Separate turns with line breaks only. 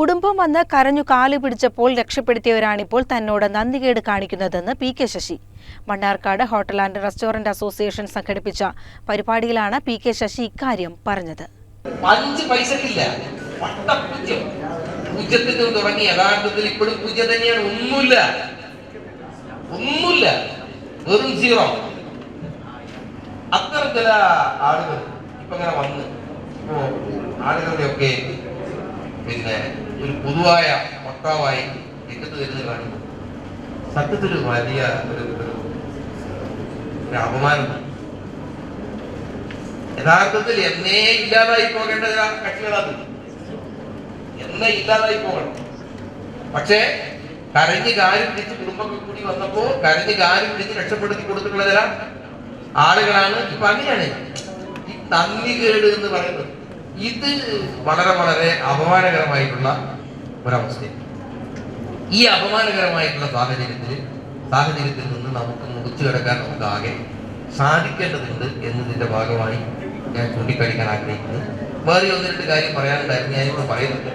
കുടുംബം വന്ന് കരഞ്ഞു കാലു പിടിച്ചപ്പോൾ രക്ഷപ്പെടുത്തിയവരാണിപ്പോൾ തന്നോട് നന്ദികേട് കാണിക്കുന്നതെന്ന് P K Sasi. Mannarkkad hotel and restaurant association സംഘടിപ്പിച്ച പരിപാടിയിലാണ് പി കെ ശശി ഇക്കാര്യം പറഞ്ഞത്.
അഞ്ച് പൈസക്കില്ല പൂജ്യത്തിൽ നിന്ന് തുടങ്ങി. യഥാർത്ഥത്തിൽ ഇപ്പോഴും പൂജ്യം തന്നെയാണ്. ഒന്നുമില്ല. ഒന്നുമില്ല. വെറും സീറോ അത്തരം ചില ആളുകൾ ഇപ്പൊ ഇങ്ങനെ വന്ന്. ഇപ്പോ ആളുകളുടെയൊക്കെ പിന്നെ ഒരു പൊതുവായ വക്താവായി രംഗത്ത് വരുന്നത് കാണുന്നു. സത്യത്തിൽ വലിയ ഒരു അപമാനമാണ് യഥാർത്ഥത്തിൽ എന്നേ ഇല്ലാതായി പോകേണ്ട കക്ഷികളാണ്. എന്നേ ഇല്ലാതായി പോകണം. പക്ഷേ കരഞ്ഞ് കാര്യം പിടിച്ച് കുടുംബങ്ങൾ കൂടി വന്നപ്പോ കരഞ്ഞ് കാര്യം പിടിച്ച് രക്ഷപ്പെടുത്തി കൊടുത്തിട്ടുള്ള ചില ആളുകളാണ് ഇപ്പൊ അങ്ങനെയാണ്. ഈ നന്ദികേട് എന്ന് പറയുന്നത്. ഇത് വളരെ വളരെ അപമാനകരമായിട്ടുള്ള ഒരവസ്ഥയാണ് ഈ അപമാനകരമായിട്ടുള്ള സാഹചര്യത്തിൽ സാഹചര്യത്തിൽ നിന്ന് നമുക്ക് മുറിച്ചു കിടക്കാൻ നമുക്ക് ആകെ സാധിക്കേണ്ടതുണ്ട് എന്നതിന്റെ ഭാഗമായി ഞാൻ ചൂണ്ടിക്കാണിക്കാൻ ആഗ്രഹിക്കുന്നു. വേറെ ഒന്ന് രണ്ട് കാര്യം പറയാനുണ്ടായിരുന്നു. ഞാനിപ്പോൾ പറയുന്നുണ്ട്.